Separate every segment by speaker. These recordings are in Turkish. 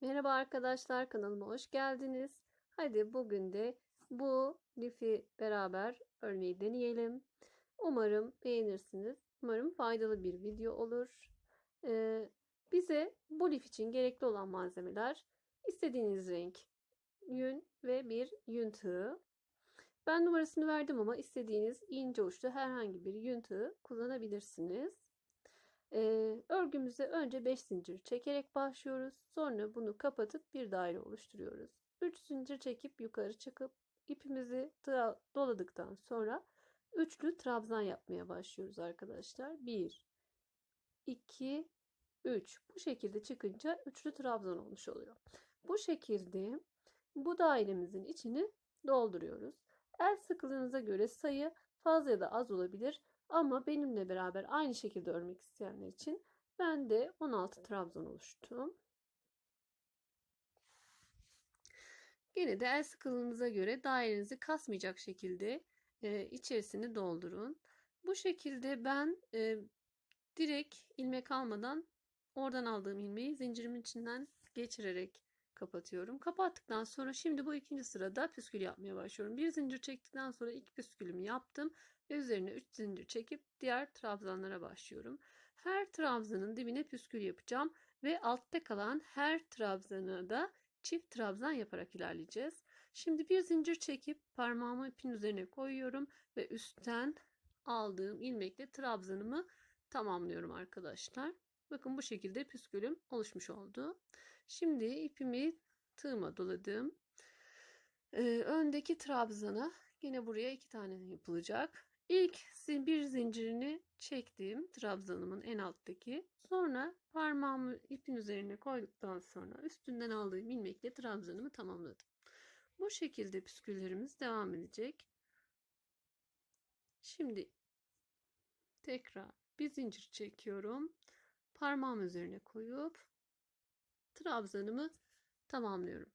Speaker 1: Merhaba arkadaşlar kanalıma hoş geldiniz. Hadi bugün de bu lifi beraber örmeyi deneyelim. Umarım beğenirsiniz. Umarım faydalı bir video olur. Ee, bize bu lif için gerekli olan malzemeler istediğiniz renk yün ve bir yün tığı. Ben numarasını verdim ama istediğiniz ince uçlu herhangi bir yün tığı kullanabilirsiniz. Ee, örgümüze önce 5 zincir çekerek başlıyoruz. Sonra bunu kapatıp bir daire oluşturuyoruz. 3 zincir çekip yukarı çıkıp ipimizi doladıktan sonra üçlü trabzan yapmaya başlıyoruz arkadaşlar. 1 2 3 bu şekilde çıkınca üçlü trabzan olmuş oluyor. Bu şekilde bu dairemizin içini dolduruyoruz. El sıkılığınıza göre sayı fazla ya da az olabilir. Ama benimle beraber aynı şekilde örmek isteyenler için ben de 16 trabzan oluşturdum. Gene de el sıkılığınıza göre dairenizi kasmayacak şekilde e, içerisini doldurun. Bu şekilde ben e, direkt ilmek almadan oradan aldığım ilmeği zincirimin içinden geçirerek kapatıyorum. Kapattıktan sonra şimdi bu ikinci sırada püskül yapmaya başlıyorum. Bir zincir çektikten sonra ilk püskülümü yaptım ve üzerine 3 zincir çekip diğer trabzanlara başlıyorum. Her trabzanın dibine püskül yapacağım ve altta kalan her trabzana da çift trabzan yaparak ilerleyeceğiz. Şimdi bir zincir çekip parmağımı ipin üzerine koyuyorum ve üstten aldığım ilmekle trabzanımı tamamlıyorum arkadaşlar. Bakın bu şekilde püskülüm oluşmuş oldu. Şimdi ipimi tığıma doladım. Ee, öndeki trabzana yine buraya iki tane yapılacak. İlk bir zincirini çektim trabzanımın en alttaki. Sonra parmağımı ipin üzerine koyduktan sonra üstünden aldığım ilmekle trabzanımı tamamladım. Bu şekilde püsküllerimiz devam edecek. Şimdi tekrar bir zincir çekiyorum. Parmağım üzerine koyup trabzanımı tamamlıyorum.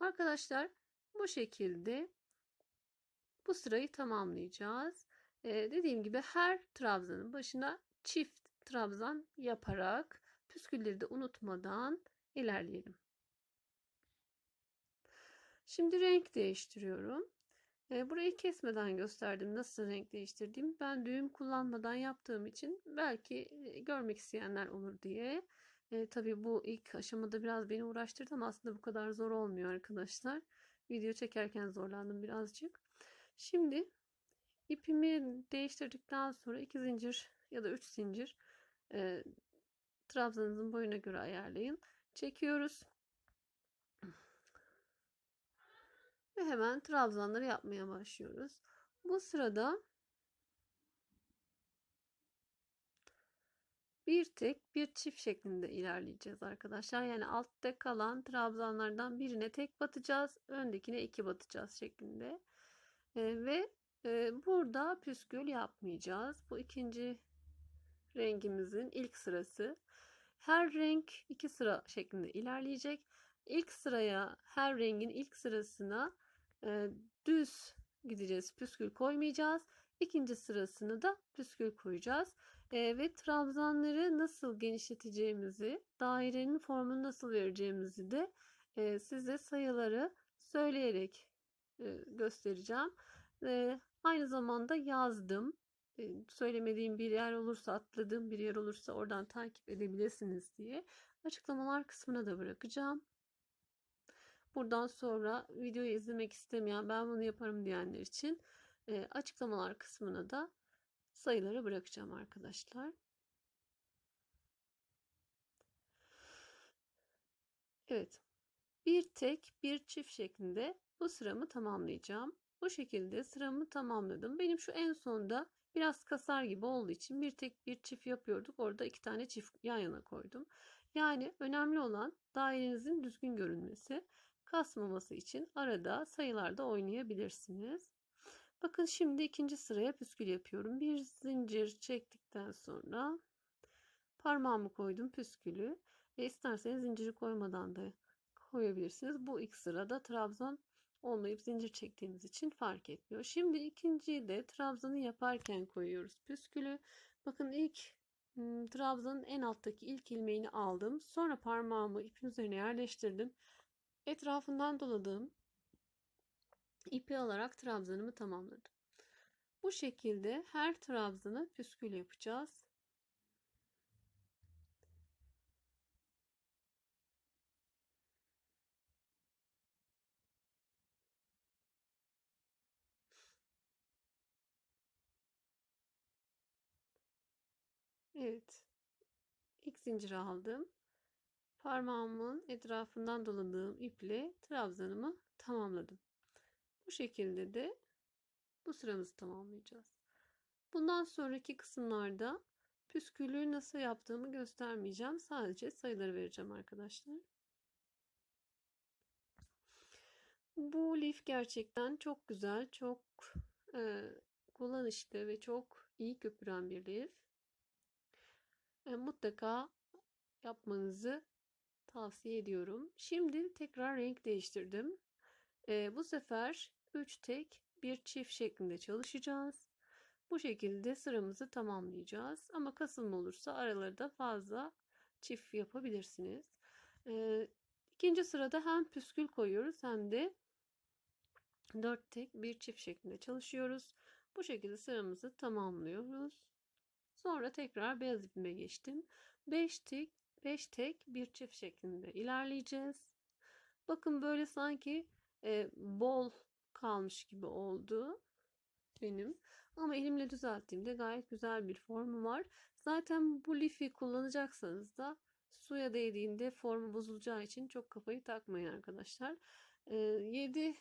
Speaker 1: Arkadaşlar bu şekilde bu sırayı tamamlayacağız. Ee, dediğim gibi her trabzanın başına çift trabzan yaparak püskülleri de unutmadan ilerleyelim. Şimdi renk değiştiriyorum. Burayı kesmeden gösterdim nasıl renk değiştirdiğimi. Ben düğüm kullanmadan yaptığım için belki görmek isteyenler olur diye. E, tabii bu ilk aşamada biraz beni uğraştırdı ama aslında bu kadar zor olmuyor arkadaşlar. Video çekerken zorlandım birazcık. Şimdi ipimi değiştirdikten sonra iki zincir ya da üç zincir e, trabzanınızın boyuna göre ayarlayın. Çekiyoruz. Ve hemen trabzanları yapmaya başlıyoruz. Bu sırada bir tek bir çift şeklinde ilerleyeceğiz arkadaşlar. Yani altta kalan trabzanlardan birine tek batacağız. Öndekine iki batacağız şeklinde. Ee, ve e, burada püskül yapmayacağız. Bu ikinci rengimizin ilk sırası. Her renk iki sıra şeklinde ilerleyecek. İlk sıraya her rengin ilk sırasına e, düz gideceğiz. Püskül koymayacağız. İkinci sırasını da püskül koyacağız. E, ve trabzanları nasıl genişleteceğimizi, dairenin formunu nasıl vereceğimizi de e, size sayıları söyleyerek e, göstereceğim. E, aynı zamanda yazdım. Söylemediğim bir yer olursa, atladığım bir yer olursa oradan takip edebilirsiniz diye açıklamalar kısmına da bırakacağım. Buradan sonra videoyu izlemek istemeyen ben bunu yaparım diyenler için e, açıklamalar kısmına da sayıları bırakacağım arkadaşlar. Evet. Bir tek bir çift şeklinde bu sıramı tamamlayacağım. Bu şekilde sıramı tamamladım. Benim şu en sonda biraz kasar gibi olduğu için bir tek bir çift yapıyorduk. Orada iki tane çift yan yana koydum. Yani önemli olan dairenizin düzgün görünmesi kasmaması için arada sayılarda oynayabilirsiniz. Bakın şimdi ikinci sıraya püskül yapıyorum. Bir zincir çektikten sonra parmağımı koydum püskülü. E isterseniz zinciri koymadan da koyabilirsiniz. Bu ilk sırada trabzan olmayıp zincir çektiğimiz için fark etmiyor. Şimdi ikinciyi de trabzanı yaparken koyuyoruz püskülü. Bakın ilk Hmm, Trabzanın en alttaki ilk ilmeğini aldım. Sonra parmağımı ipin üzerine yerleştirdim. Etrafından doladığım ipi alarak trabzanımı tamamladım. Bu şekilde her trabzanı püskül yapacağız. Evet. İlk zinciri aldım. Parmağımın etrafından doladığım iple trabzanımı tamamladım. Bu şekilde de bu sıramızı tamamlayacağız. Bundan sonraki kısımlarda püskülü nasıl yaptığımı göstermeyeceğim. Sadece sayıları vereceğim arkadaşlar. Bu lif gerçekten çok güzel, çok e, kullanışlı ve çok iyi köpüren bir lif. E, mutlaka yapmanızı tavsiye ediyorum. Şimdi tekrar renk değiştirdim. E, bu sefer 3 tek bir çift şeklinde çalışacağız. Bu şekilde sıramızı tamamlayacağız. Ama kasılma olursa aralarda fazla çift yapabilirsiniz. E, ikinci sırada hem püskül koyuyoruz hem de 4 tek bir çift şeklinde çalışıyoruz. Bu şekilde sıramızı tamamlıyoruz. Sonra tekrar beyaz ipime geçtim. 5 tek 5 tek bir çift şeklinde ilerleyeceğiz. Bakın böyle sanki e, bol kalmış gibi oldu benim. Ama elimle düzelttiğimde gayet güzel bir formu var. Zaten bu lifi kullanacaksanız da suya değdiğinde formu bozulacağı için çok kafayı takmayın arkadaşlar. E, 7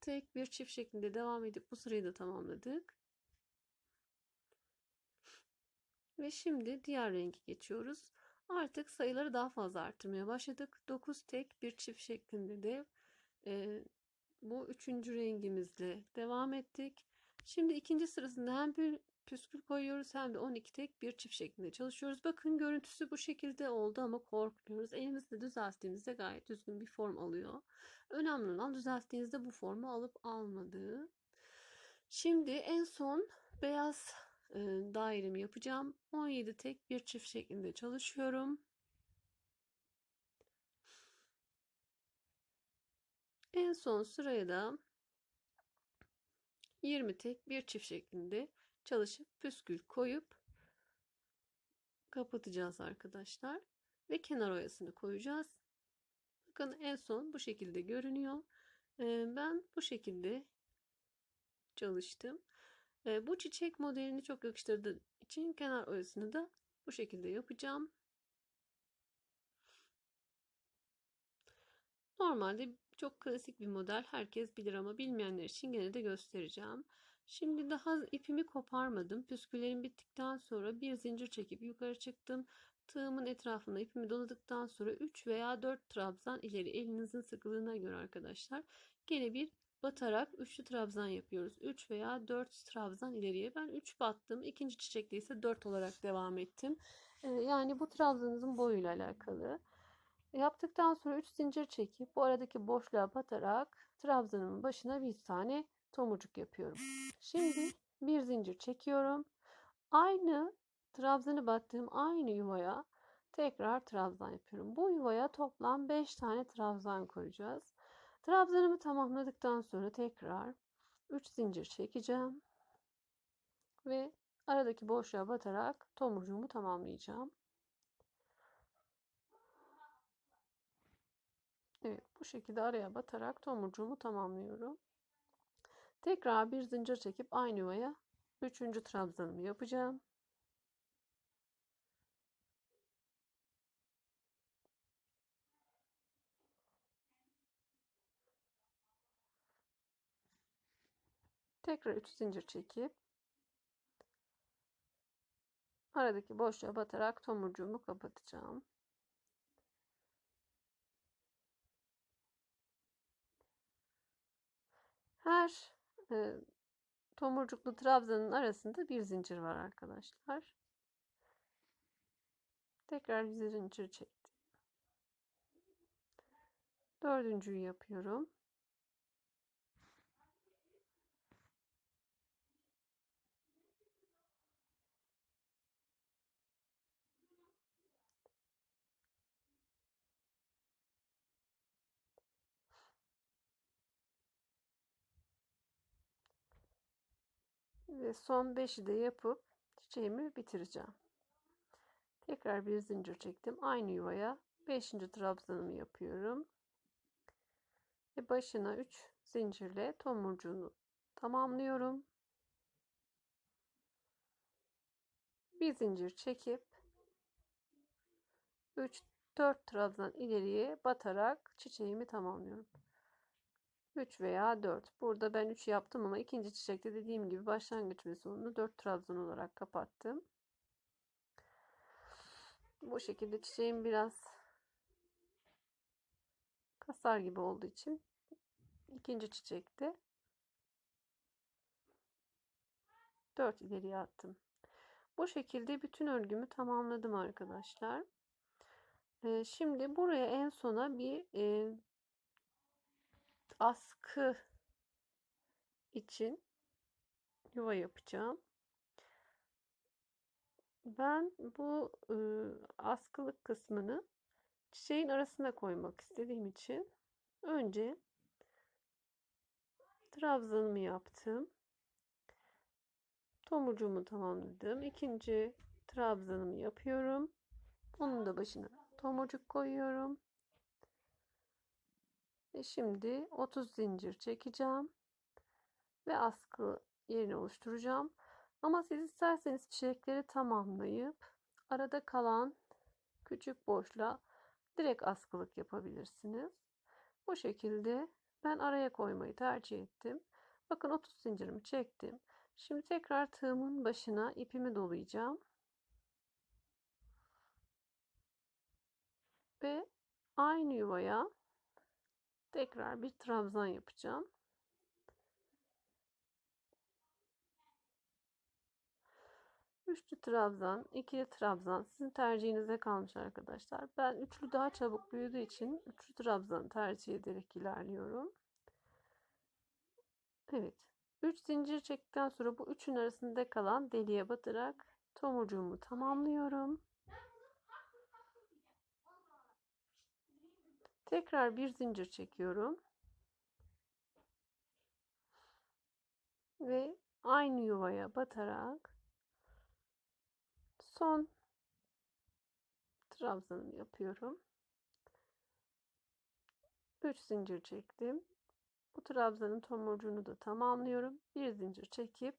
Speaker 1: tek bir çift şeklinde devam edip bu sırayı da tamamladık. Ve şimdi diğer rengi geçiyoruz. Artık sayıları daha fazla arttırmaya başladık. 9 tek bir çift şeklinde de e, bu üçüncü rengimizle devam ettik. Şimdi ikinci sırasında hem bir püskül koyuyoruz hem de 12 tek bir çift şeklinde çalışıyoruz. Bakın görüntüsü bu şekilde oldu ama korkmuyoruz. Elimizde düzelttiğimizde gayet düzgün bir form alıyor. Önemli olan düzelttiğinizde bu formu alıp almadığı. Şimdi en son beyaz dairemi yapacağım. 17 tek bir çift şeklinde çalışıyorum. En son sıraya da 20 tek bir çift şeklinde çalışıp püskül koyup kapatacağız arkadaşlar. Ve kenar oyasını koyacağız. Bakın en son bu şekilde görünüyor. Ben bu şekilde çalıştım. Bu çiçek modelini çok yakıştırdığı için kenar oyasını da bu şekilde yapacağım. Normalde çok klasik bir model herkes bilir ama bilmeyenler için gene de göstereceğim. Şimdi daha ipimi koparmadım. Püsküllerim bittikten sonra bir zincir çekip yukarı çıktım. Tığımın etrafına ipimi doladıktan sonra 3 veya 4 trabzan ileri elinizin sıkılığına göre arkadaşlar. Gene bir batarak üçlü trabzan yapıyoruz. 3 veya 4 trabzan ileriye. Ben 3 battım. İkinci çiçekte ise 4 olarak devam ettim. Ee, yani bu trabzanınızın boyuyla alakalı. Yaptıktan sonra 3 zincir çekip bu aradaki boşluğa batarak trabzanımın başına bir tane tomurcuk yapıyorum. Şimdi bir zincir çekiyorum. Aynı trabzanı battığım aynı yuvaya tekrar trabzan yapıyorum. Bu yuvaya toplam 5 tane trabzan koyacağız. Trabzanımı tamamladıktan sonra tekrar 3 zincir çekeceğim. Ve aradaki boşluğa batarak tomurcuğumu tamamlayacağım. Evet bu şekilde araya batarak tomurcuğumu tamamlıyorum. Tekrar bir zincir çekip aynı yuvaya 3. trabzanımı yapacağım. Tekrar 3 zincir çekip aradaki boşluğa batarak tomurcuğumu kapatacağım. Her e, tomurcuklu trabzanın arasında bir zincir var arkadaşlar. Tekrar zincir çektim. Dördüncüyü yapıyorum. Ve son 5'i de yapıp çiçeğimi bitireceğim. Tekrar bir zincir çektim. Aynı yuvaya 5. trabzanımı yapıyorum. Ve başına 3 zincirle tomurcuğunu tamamlıyorum. Bir zincir çekip 3 4 trabzan ileriye batarak çiçeğimi tamamlıyorum. 3 veya 4. Burada ben 3 yaptım ama ikinci çiçekte dediğim gibi başlangıç ve sonunu 4 trabzan olarak kapattım. Bu şekilde çiçeğim biraz kasar gibi olduğu için ikinci çiçekte 4 ileriye attım. Bu şekilde bütün örgümü tamamladım arkadaşlar. Ee, şimdi buraya en sona bir e, askı için yuva yapacağım. Ben bu e, askılık kısmını çiçeğin arasına koymak istediğim için önce trabzanımı yaptım. Tomurcuğumu tamamladım. İkinci trabzanımı yapıyorum. Onun da başına tomurcuk koyuyorum. Ve şimdi 30 zincir çekeceğim. Ve askı yerini oluşturacağım. Ama siz isterseniz çiçekleri tamamlayıp arada kalan küçük boşluğa direkt askılık yapabilirsiniz. Bu şekilde ben araya koymayı tercih ettim. Bakın 30 zincirimi çektim. Şimdi tekrar tığımın başına ipimi dolayacağım. Ve aynı yuvaya tekrar bir trabzan yapacağım. Üçlü trabzan, ikili trabzan sizin tercihinize kalmış arkadaşlar. Ben üçlü daha çabuk büyüdüğü için üçlü trabzan tercih ederek ilerliyorum. Evet. 3 zincir çektikten sonra bu üçün arasında kalan deliğe batırarak tomurcuğumu tamamlıyorum. Tekrar bir zincir çekiyorum. Ve aynı yuvaya batarak son trabzanımı yapıyorum. 3 zincir çektim. Bu trabzanın tomurcuğunu da tamamlıyorum. Bir zincir çekip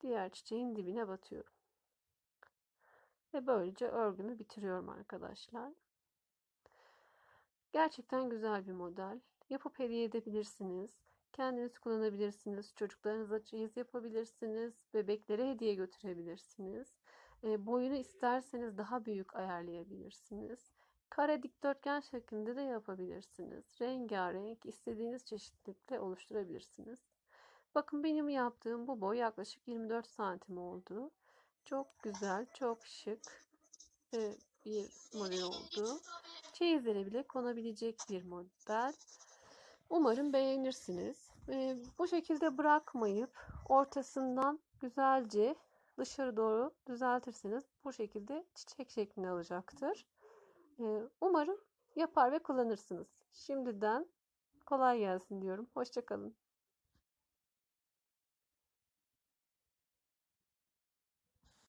Speaker 1: diğer çiçeğin dibine batıyorum. Ve böylece örgümü bitiriyorum arkadaşlar. Gerçekten güzel bir model. Yapıp hediye edebilirsiniz. Kendiniz kullanabilirsiniz. Çocuklarınıza çeyiz yapabilirsiniz. Bebeklere hediye götürebilirsiniz. E, boyunu isterseniz daha büyük ayarlayabilirsiniz. Kare dikdörtgen şeklinde de yapabilirsiniz. Rengarenk istediğiniz çeşitlilikle oluşturabilirsiniz. Bakın benim yaptığım bu boy yaklaşık 24 santim oldu. Çok güzel, çok şık bir model oldu. Çeyizlere bile konabilecek bir model. Umarım beğenirsiniz. Bu şekilde bırakmayıp ortasından güzelce dışarı doğru düzeltirseniz bu şekilde çiçek şeklini alacaktır. Umarım yapar ve kullanırsınız. Şimdiden kolay gelsin diyorum. Hoşçakalın.